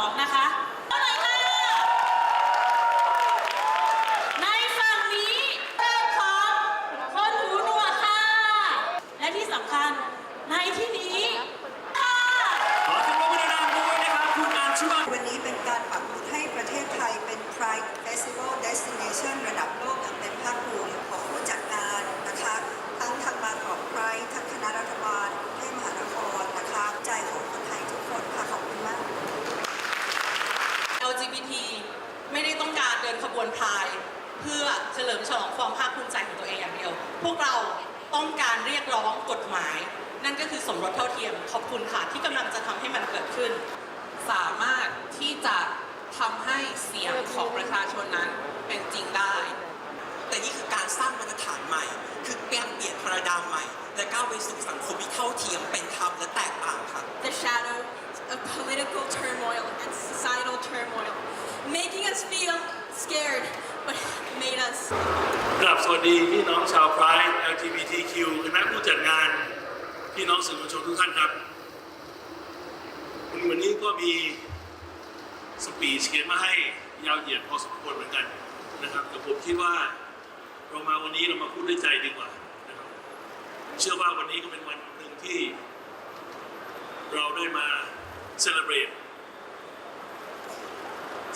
2 นะคะในฝั่งนี้เป็นของคนหูหนวกค่ะ และที่สำคัญในที่นี้ค่ะ ขอเสียงปรบมือดังๆด้วยนะครับคุณอัญชุมา วันนี้เป็นการปักหมุดให้ประเทศไทยเป็น Pride Festival Destination ระดับโลกอย่างเต็มภาคภูมิของผู้จัดงานนะคะ ทั้งทางบางกอกไพร์ทั้งคณะรัฐบาลกรุงเทพมหานครนะคะ ใจของคนไทยทุกคนค่ะ ขอบคุณมาก LGBT ไม่ได้ต้องการเดินขบวนพาย เพื่อเฉลิมฉลองความภาคภูมิใจของตัวเองอย่างเดียว พวกเราต้องการเรียกร้องกฎหมาย นั่นก็คือสมรสเท่าเทียมขอบคุณค่ะที่กำลังจะทำให้มันเกิดขึ้น สามารถที่จะทำให้เสียงของประชาชนนั้นเป็นจริงได้ แต่นี่คือการสร้างมาตรฐานใหม่ คือการเปลี่ยนพราดามใหม่ และก้าวไปสู่สังคมที่เท่าเทียมเป็นธรรมและแตกต่างค่ะ the shadow of political turmoil and societal turmoil, making us feel scared, but made us กราบสวัส ดีพี่น้องชาวไพร์ LGBTQ คณะผู้จัดงาน พี่น้องสื่อมวลชนทุกท่านครับ วันนี้ก็มีสปีชเขียนมาให้ยาวเหยียดพอสมควรเหมือนกันนะครับแต่ผมคิดว่าเรามาวันนี้เรามาพูดด้วยใจดีกว่านะครับผมเชื่อว่าวันนี้ก็เป็นวันหนึ่งที่ เราได้มาเซเลบรต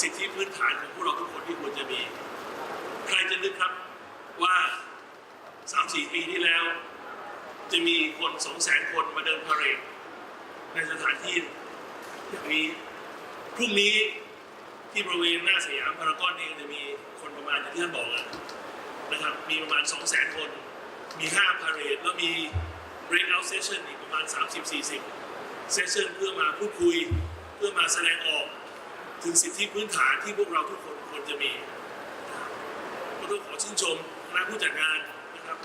สิทธิพื้นฐานของพวกเราทุกคนที่ควรจะมี ใครจะนึกครับ ว่า 3-4 ปีที่แล้ว จะมีคนสองแสนคนมาเดินพาเหรดในสถานที่อย่างนี้พรุ่งนี้ที่บริเวณหน้าสยามพารากอนเองจะมีคนประมาณอย่างที่ท่านบอกนะครับ มีประมาณ 2 0 0 0 0 0 คน มี 5 พาเรดแล้วมี breakout session อีกประมาณ 30-40 session เพื่อมาพูดคุย เพื่อมาแสดงออกถึงสิทธิพื้นฐานที่พวกเราทุกคนควรจะมีก็ต้องขอชื่นชม คณะผู้จัดงานนะครับ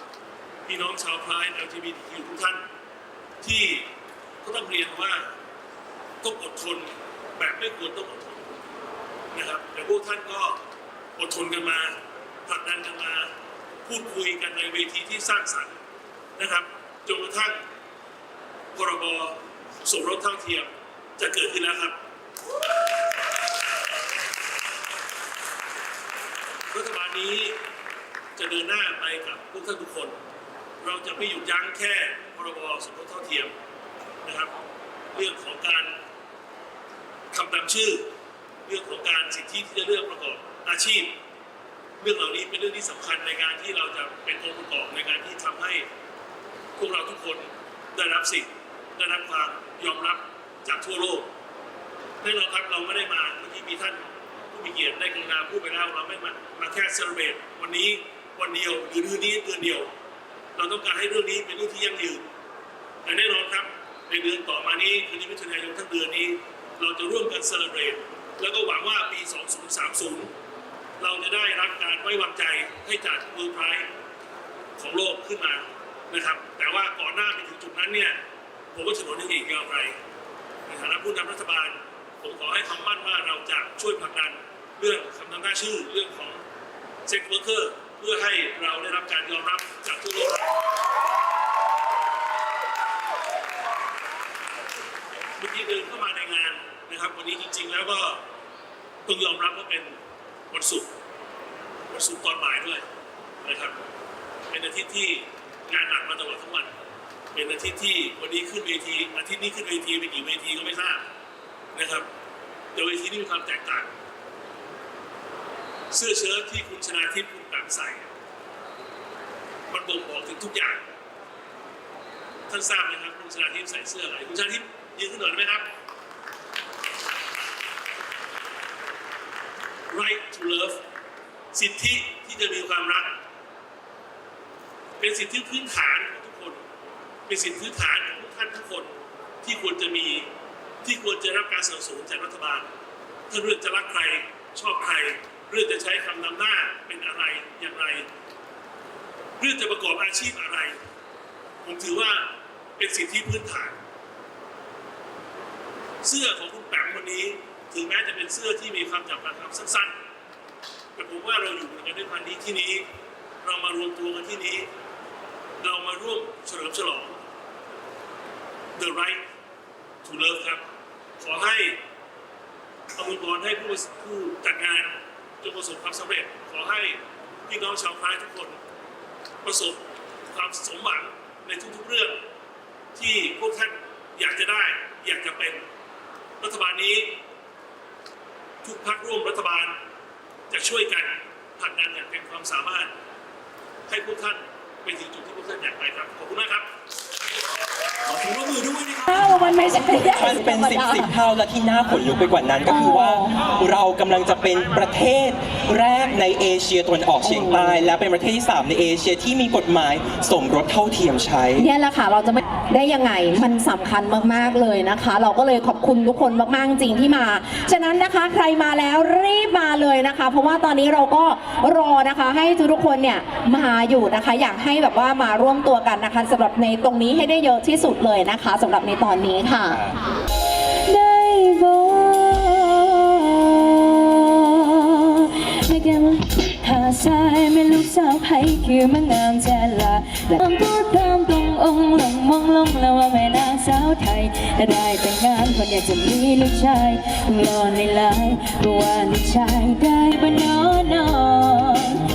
พี่น้องชาวพลาย LGBTQ ทุกท่าน ที่ก็ต้องเรียนว่าต้องอดทนแบบไม่ควรต้องอดทนนะครับแต่พวกท่านก็อดทนกันมาผลักดันกันมาพูดคุยกันในเวทีที่สร้างสรรค์นะครับจนกระทั่งพรบสมรสเท่าเทียมจะเกิดขึ้นแล้วครับรัฐบาลนี้ จะเดินหน้าไปกับพวกท่านทุกคน เราจะไม่หยุดยั้งแค่พรบสมรสเท่าเทียมนะครับ เรื่องของการคำตามชื่อ เรื่องของการสิทธิที่จะเลือกประกอบอาชีพ เรื่องเหล่านี้เป็นเรื่องที่สำคัญในการที่เราจะเป็นองค์ประกอบในการที่ทำให้พวกเราทุกคนได้รับสิทธิ์ได้รับความยอมรับจากทั่วโลกแน่นอนครับเราไม่ได้มาเมื่อกี้มีท่านผู้มีเกียรติได้กรุณาพูดไปแล้วเราไม่มามาแค่เซเบตวันนี้ วันเดียวหรือคือนนี้เดือนเดียว เราต้องการให้เรื่องนี้เป็นเรื่องที่ยั่งยืนแต่แน่นอนครับในเดือนต่อมานี้คืนนี้มิถุนายนทั้งเดือนนี้ เราจะร่วมกันเซเลบรตแล้วก็หวังว่าปี 2030 เราจะได้รับการไว้วางใจให้จากเวิร์ไพร์ของโลกขึ้นมานะครับ แต่ว่าก่อนหน้าไปถึงจุดนั้นเนี่ยผมก็ถนนยังอีกยาวไกลในฐานะผู้นำรัฐบาล ผมขอให้คำมั่นว่าเราจะช่วยผลักดันเรื่องคำนำหน้าชื่อเรื่องของเซ็กเวอร์เกอร์ พื่อให้เราได้รับการยอมรับจากทั่วโลกเมื่อกี้เดินเข้ามาในงานนะครับ วันนี้จริง ๆ แล้วก็ต้องยอมรับว่าเป็นวันศุกร์วันศุกร์ตอนบ่ายด้วยนะครับ เป็นอาทิตย์ที่งานหนักมาตลอดทั้งวันเป็นอาทิตย์ที่วันนี้ขึ้นเวทีอาทิตย์นี้ขึ้นเวทีไปกี่เวทีก็ไม่ทราบนะครับ แต่เวทีนี้มีความแตกต่าง เสื้อเชิ้ตที่คุณชนาทิพย์คุณางใส่ มันบ่งบอกถึงทุกอย่าง ท่านทราบไหมครับคุณชนาทิพย์ใส่เสื้ออะไรคุณชนาทิพย์ยืนขึ้นหน่อยไหมครับ right to love สิทธิที่จะมีความรัก เป็นสิทธิพื้นฐานของทุกคน เป็นสิทธิพื้นฐานของทุกท่านทุกคนที่ควรจะมีที่ควรจะรับการสนับสนุนจากรัฐบาล ถ้าเรื่องจะรักใครชอบใคร เรื่องจะใช้คำนำหน้าเป็นอะไรอย่างไร เรื่องจะประกอบอาชีพอะไร ผมถือว่าเป็นสิทธิพื้นฐาน เสื้อของคุณแปมวันนี้ ถึงแม้จะเป็นเสื้อที่มีความจับประคำสั้นๆ แต่ผมว่าเราอยู่กันด้วยวันนี้ที่นี้ เรามารวมตัวกันที่นี้ เรามาร่วมเฉลิมฉลอง The Right to Love ครับ ขอให้อวยพรให้ผู้ผู้จัดงาน จงประสบความสำเร็จ ขอให้พี่น้องชาวพายทุกคนประสบความสมหวังในทุกๆเรื่อง ที่พวกท่านอยากจะได้อยากจะเป็น รัฐบาลนี้ ทุกพักร่วมรัฐบาลจะช่วยกันผลักดันอย่างเต็มความสามารถ ให้พวกท่านไปถึงจุดที่พวกท่านอยากไป มันไม่ใช่มันเป็นสิบสิบเท่าและที่น่าขนลุกไปกว่านั้นก็คือว่า เรากำลังจะเป็นประเทศแรกในเอเชียตะวันออกเฉียงใต้และเป็นประเทศที่3ในเอเชียที่มีกฎหมายสมรสเท่าเทียมใช้ เนี่ยแหละค่ะเราจะไม่ได้ยังไงมันสำคัญมากๆเลยนะคะ เราก็เลยขอบคุณทุกคนมากๆจริงที่มา ฉะนั้นนะคะใครมาแล้วรีบมาเลยนะคะ เพราะว่าตอนนี้เราก็รอนะคะให้ทุกๆคนเนี่ยมาอยู่นะคะ อยากให้แบบว่ามาร่วมตัวกันนะคะสำหรับในตรงนี้ให้ได้เยอะที่สุดเลยนะคะสำหรับในตอนนี้ค่ะ ได้บอกไม่แกมหาสายไม่ลูกสาวไผคือมันงามแท้ละและความพูดพร้อมตรงองค์ลงมองลงแล้วว่าแม่นางสาวไทยถ้าได้แต่งงานคนอยากจะมีลูกชายต้องรอในไลน์ว่าลูกชายได้บ้านอนอน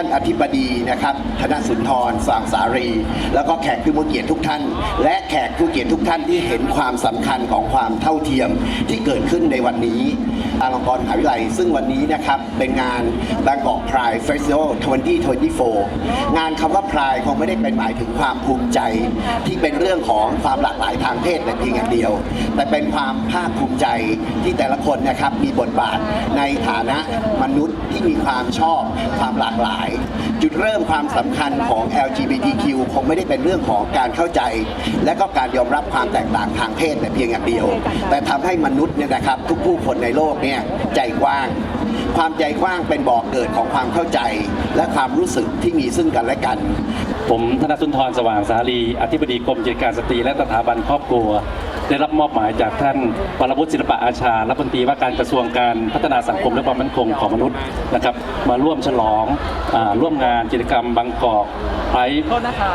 ท่านอธิบดีนะครับธนสุนทรสว่างสารี แล้วก็แขกผู้มีเกียรติทุกท่าน และแขกผู้เกียรติทุกท่านที่เห็นความสำคัญของความเท่าเทียมที่เกิดขึ้นในวันนี้ ทางองกรมหาวิทยาลัย ซึ่งวันนี้นะครับเป็นงาน Bangkok Pride Festival 2024 งานคำว่า Pride คงไม่ได้เป็นหมายถึงความภูมิใจ ที่เป็นเรื่องของความหลากหลายทางเพศแต่เพียงอย่างเดียว แต่เป็นความภาคภูมิใจที่แต่ละคนนะครับมีบทบาทในฐานะมนุษย์ที่มีความชอบความหลากหลาย จุดเริ่มความสำคัญของ LGBTQ คงไม่ได้เป็นเรื่องของการเข้าใจ และก็การยอมรับความแตกต่างทางเพศแต่เพียงอย่างเดียว แต่ทำให้มนุษย์เนี่ยนะครับทุกผู้คนในโลกเนี่ยใจกว้าง ความใจกว้างเป็นบ่อกเกิดของความเข้าใจ และความรู้สึกที่มีซึ่งกันและกัน ผมธนสุนทรสว่างสาลี อธิบดีกรมกิจการสตรีและสถาบันครอบครัว ได้รับมอบหมายจากท่านปรวุฒิศิลปะอาชารัฐมนตรีว่าการกระทรวงการพัฒนาสังคมและความมั่นคงของมนุษย์นะครับ มาร่วมฉลองอาร่วมงานกิจกรรมบางกอกไพร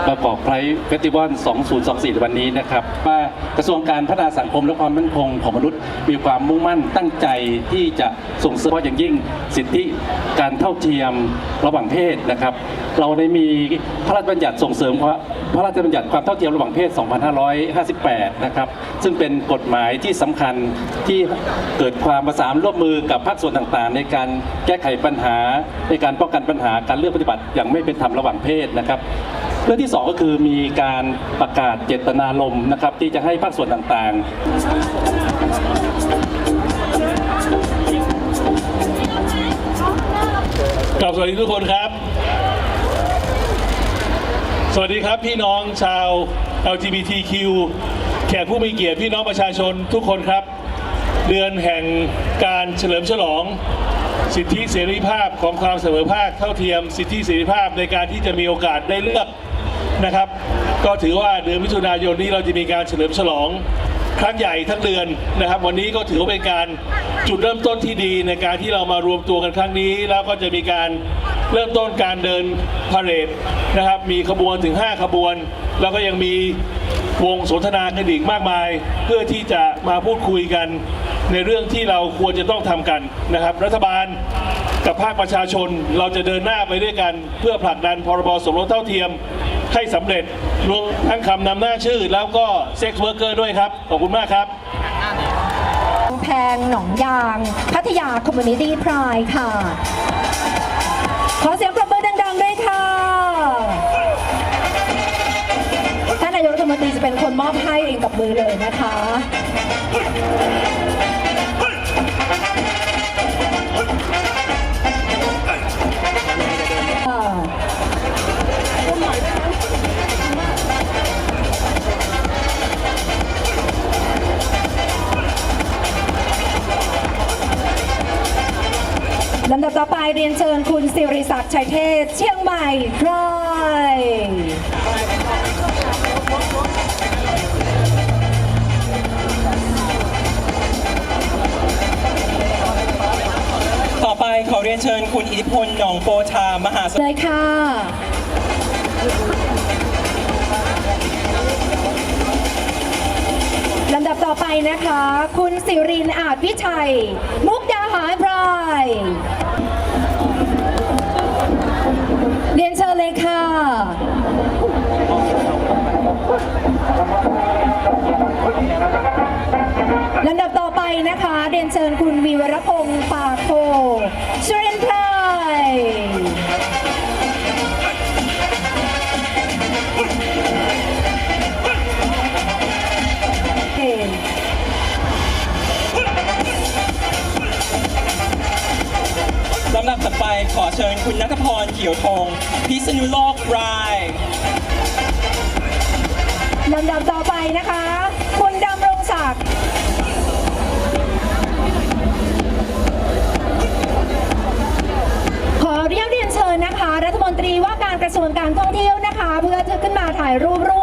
บางกอกไพรเฟสติวัล 2024ในวันนี้นะครับว่ากระทรวงการพัฒนาสังคมและความมั่นคงของมนุษย์ มีความมุ่งมั่นตั้งใจที่จะส่งเสริมเฉพาะอย่างยิ่งสิทธิการเท่าเทียมระหว่างเพศนะครับ เราได้มีพระราชบัญญัติส่งเสริมพระราชบัญญัติความเท่าเทียมระหว่างเพศ 2558 นะครับซึ่งเป็นกฎหมายที่สำคัญที่เกิดความประสานร่วมมือกับภาคส่วนต่างๆ ในการแก้ไขปัญหา ในการป้องกันปัญหาการเลือกปฏิบัติอย่างไม่เป็นธรรมระหว่างเพศนะครับเรื่องที่สองก็คือมีการประกาศเจตนารมณ์นะครับที่จะให้ภาคส่วนต่างๆกับสวัสดีทุกคนครับ สวัสดีครับพี่น้องชาว LGBTQ ขกผู้มีเกียรติพี่น้องประชาชนทุกคนครับ เดือนแห่งการเฉลิมฉลอง สิทธิเสรีภาพของความเสมอภาคเท่าเทียม สิทธิเสรีภาพในการที่จะมีโอกาสได้เลือกนะครับ ก็ถือว่าเดือนมิถุนายนนี้เราจะมีการเฉลิมฉลองครั้งใหญ่ทั้งเดือนนะครับ วันนี้ก็ถือว่าเป็นการจุดเริ่มต้นที่ดีในการที่เรามารวมตัวกันครั้งนี้ แล้วก็จะมีการเริ่มต้นการเดินพาเหรดนะครับ มีขบวนถึง 5 ขบวน แล้วก็ยังมี วงสนทนากันอีกมากมาย เพื่อที่จะมาพูดคุยกันในเรื่องที่เราควรจะต้องทำกันนะครับ รัฐบาลกับภาคประชาชนเราจะเดินหน้าไปด้วยกัน เพื่อผลักดันพรบสมรสเท่าเทียมให้สำเร็จรวมทั้งคำนำหน้าชื่อ แล้วก็เซ็กซ์เวิร์กเกอร์ด้วยครับ ขอบคุณมากครับแพงหนองยาง พัทยาคอมมูนิตี้พรายค่ะขอเสียง มันตรีจะเป็นคนมอบให้เองกับมือเลยนะคะลำดับต่อไปเรียนเชิญคุณสิริศักดิ์ชัยเทศ เชียงใหม่พรา ยนเชิญคุณอิทธิพลหนองโปชามหาสเลยค่ะ ลำดับต่อไปนะคะ คุณสิรินอาจวิชัย มุกดาหารพรายเรียนเชิญเลยค่ะ ลำดับต่อ นะคะ เรียนเชิญคุณวีวรพงศ์ปากโพสุรินทร์ไพรเอ่อลำดับต่อไปขอเชิญคุณนัทพรเขียวทองพิษณุโลกรายลำดับต่อไปนะคะ คุณดำรงศักดิ์ มนตรีว่าการกระทรวงการท่องเที่ยวนะคะ เพื่อจะขึ้นมาถ่ายรูปร่วม